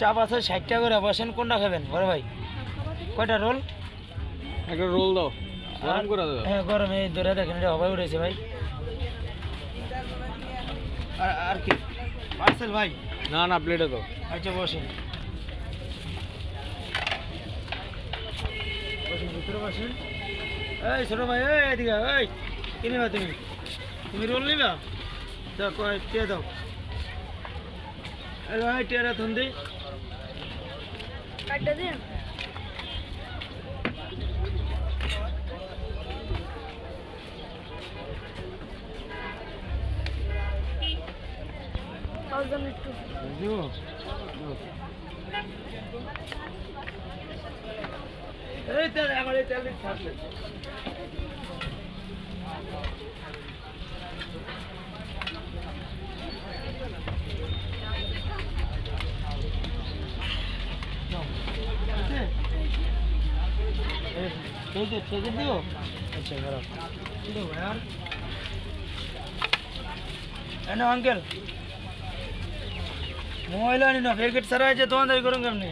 চাপ আছে ষাট টাকা করে বসেন কোনটা খাবেন? বড় ভাই। কয়টা রোল? একটা রোল দাও। গরম করে দাও। হ্যাঁ গরম। এই ধরে দেখেন এটা হবাই উঠেছে ভাই। আর আর কি? পার্সেল ভাই। না না প্লেটে দাও। আচ্ছা বসেন। বসেন ভিতরে বসেন। এই ছোট ভাই এই এদিকে এই। কি নিবা তুমি? তুমি রোল নিবা? কয় টিয়া দাও। এই ভাই টিয়াটা থন দি। কাটটা দিন একটু। এই তেল আমার এই তেল দিতে দিও আচ্ছা খারাপ এনে আঙ্কেল মোবাইল আনি না প্যাকেট সারা আছে তোমাদের করুন কেমনি?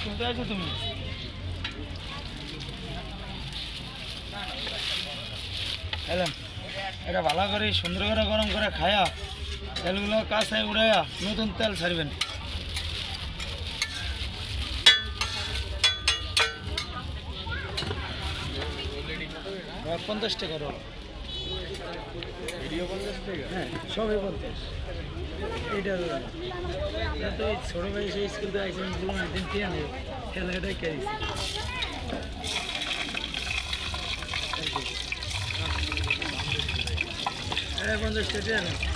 শুনতে আছো তুমি? এলাম এটা ভালো করে, সুন্দর করে গরম করে খায়া তেলগুলো কাছে উড়াইয়া নতুন তেল ছাড়বেন। পঞ্চাশ টাকা রোল। পঞ্চাশ টাকা? হ্যাঁ সবই পঞ্চাশ। এইটা তো ছোটো ভাই সেই স্কুল থেকে আইসেন একদিন দিয়ে নেই খেলাটাই খেয়েছি পঞ্চাশ টাকা